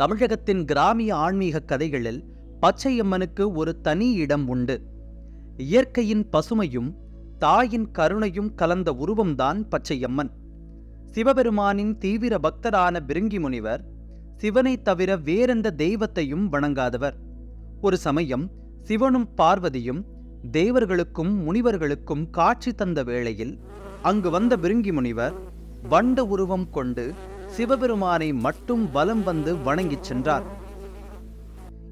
தமிழகத்தின் கிராமிய ஆன்மீக கதைகளில் பச்சையம்மனுக்கு ஒரு தனி இடம் உண்டு. இயற்கையின் பசுமையும் தாயின் கருணையும் கலந்த உருவம்தான் பச்சையம்மன். சிவபெருமானின் தீவிர பக்தரான பிருங்கி முனிவர் சிவனை தவிர வேறெந்த தெய்வத்தையும் வணங்காதவர். ஒரு சமயம் சிவனும் பார்வதியும் தேவர்களுக்கும் முனிவர்களுக்கும் காட்சி தந்த வேளையில் அங்கு வந்த பிருங்கி முனிவர் வண்ட உருவம் கொண்டு சிவபெருமானை மட்டும் வலம் வந்து வணங்கிச் சென்றார்.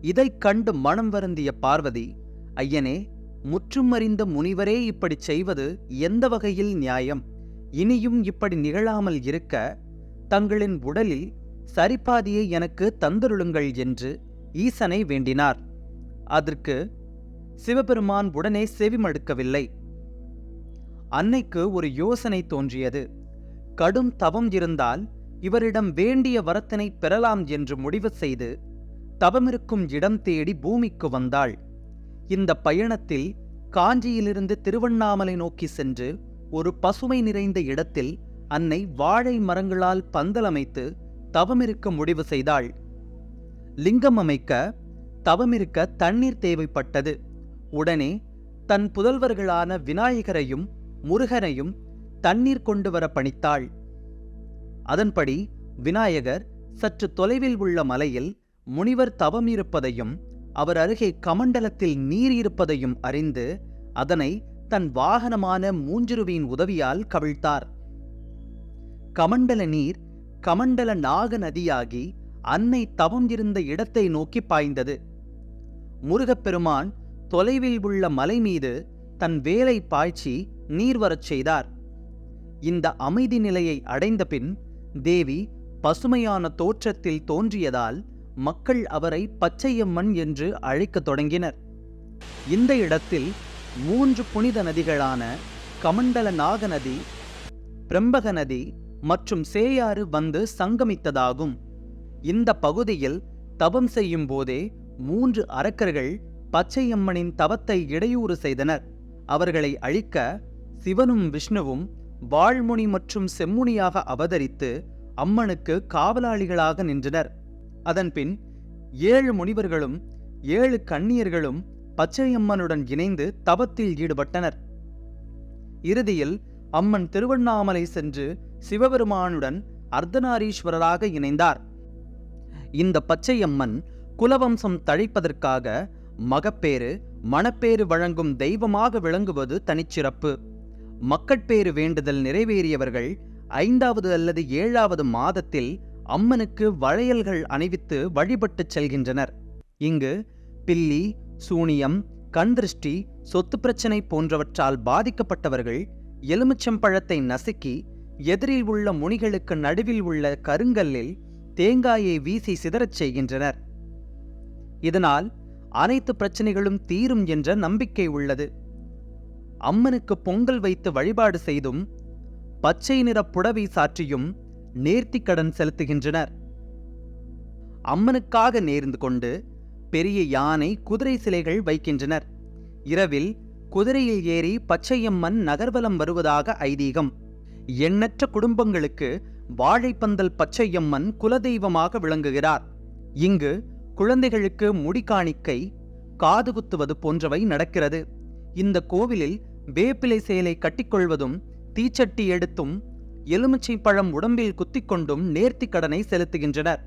இதைக் கண்டு மனம் வருந்திய பார்வதி ஐயனே முற்றும் அறிந்த முனிவரே இப்படி செய்வது எந்த வகையில் நியாயம்? இனியும் இப்படி நிகழாமல் இருக்க தங்களின் உடலில் சரிபாதியை எனக்கு தந்தருளுங்கள் என்று ஈசனை வேண்டினார். அதற்கு சிவபெருமான் உடனே செவிமடுக்கவில்லை. அன்னைக்கு ஒரு யோசனை தோன்றியது. கடும் தவம் இருந்தால் இவரிடம் வேண்டிய வரத்தினை பெறலாம் என்று முடிவு செய்து தவமிருக்கும் இடம் தேடி பூமிக்கு வந்தாள். இந்த பயணத்தில் காஞ்சியிலிருந்து திருவண்ணாமலை நோக்கி சென்று ஒரு பசுமை நிறைந்த இடத்தில் அன்னை வாழை மரங்களால் பந்தலமைத்து தவமிருக்க முடிவு செய்தாள். லிங்கம் அமைக்க தவமிருக்க தண்ணீர் தேவைப்பட்டது. உடனே தன் புதல்வர்களான விநாயகரையும் முருகனையும் தண்ணீர் கொண்டு வர பணித்தாள். அதன்படி விநாயகர் சற்று தொலைவில் உள்ள மலையில் முனிவர் தவம் இருப்பதையும் அவர் அருகே கமண்டலத்தில் நீர் இருப்பதையும் அறிந்து அதனை தன் வாகனமான மூஞ்சிருவியின் உதவியால் கவிழ்த்தார். கமண்டல நீர் கமண்டல நாக நதியாகி அன்னை தவம் இருந்த இடத்தை நோக்கி பாய்ந்தது. முருகப்பெருமான் தொலைவில் உள்ள மலை மீது தன் வேலை பாய்ச்சி நீர் வரச் செய்தார். இந்த அமைதி நிலையை அடைந்த பின் தேவி பசுமையான தோற்றத்தில் தோன்றியதால் மக்கள் அவரை பச்சையம்மன் என்று அழைக்கத் தொடங்கினர். இந்த இடத்தில் மூன்று புனித நதிகளான கமண்டல நாக நதி பிரம்பக நதி மற்றும் சேயாறு வந்து சங்கமித்ததாகும். இந்த பகுதியில் தவம் செய்யும் போதே மூன்று அரக்கர்கள் பச்சையம்மனின் தவத்தை இடையூறு செய்தனர். அவர்களை அழிக்க சிவனும் விஷ்ணுவும் வாழ்முனி மற்றும் செம்முனியாக அவதரித்து அம்மனுக்கு காவலாளிகளாக நின்றனர். அதன்பின் ஏழு முனிவர்களும் ஏழு கண்ணியர்களும் பச்சையம்மனுடன் இணைந்து தவத்தில் ஈடுபட்டனர். இறுதியில் அம்மன் திருவண்ணாமலை சென்று சிவபெருமானுடன் அர்த்தநாரீஸ்வரராக இணைந்தார். இந்த பச்சையம்மன் குலவம்சம் தழைப்பதற்காக மகப்பேறு மணப்பேறு வழங்கும் தெய்வமாக விளங்குவது தனிச்சிறப்பு. மக்கட்பேறு வேண்டுதல் நிறைவேறியவர்கள் ஐந்தாவது அல்லது ஏழாவது மாதத்தில் அம்மனுக்கு வளையல்கள் அணிவித்து வழிபட்டுச் செல்கின்றனர். இங்கு பில்லி சூனியம் கண்திருஷ்டி சொத்து பிரச்சனை போன்றவற்றால் பாதிக்கப்பட்டவர்கள் எலுமிச்சம்பழத்தை நசுக்கி எதிரில் உள்ள முனிகளுக்கு நடுவில் உள்ள கருங்கல்லில் தேங்காயை வீசி சிதறச் செய்கின்றனர். இதனால் அனைத்து பிரச்சனைகளும் தீரும் என்ற நம்பிக்கை உள்ளது. அம்மனுக்கு பொங்கல் வைத்து வழிபாடு செய்தும் பச்சை நிற புடவை சாற்றியும் நேர்த்திக்கடன் செலுத்துகின்றனர். அம்மனுக்காக நேர்ந்து கொண்டு பெரிய யானை குதிரை சிலைகள் வைக்கின்றனர். இரவில் குதிரையில் ஏறி பச்சையம்மன் நகர்வலம் வருவதாக ஐதீகம். எண்ணற்ற குடும்பங்களுக்கு வாழைப்பந்தல் பச்சையம்மன் குலதெய்வமாக விளங்குகிறார். இங்கு குழந்தைகளுக்கு முடிக்காணிக்கை காது குத்துவது போன்றவை நடக்கிறது. இந்த கோவிலில் வேப்பிலை செயலை கட்டிக்கொள்வதும் தீச்சட்டி எடுத்தும் எலுமிச்சை பழம் உடம்பில் குத்திக்கொண்டும் நேர்த்தி கடனை செலுத்துகின்றனர்.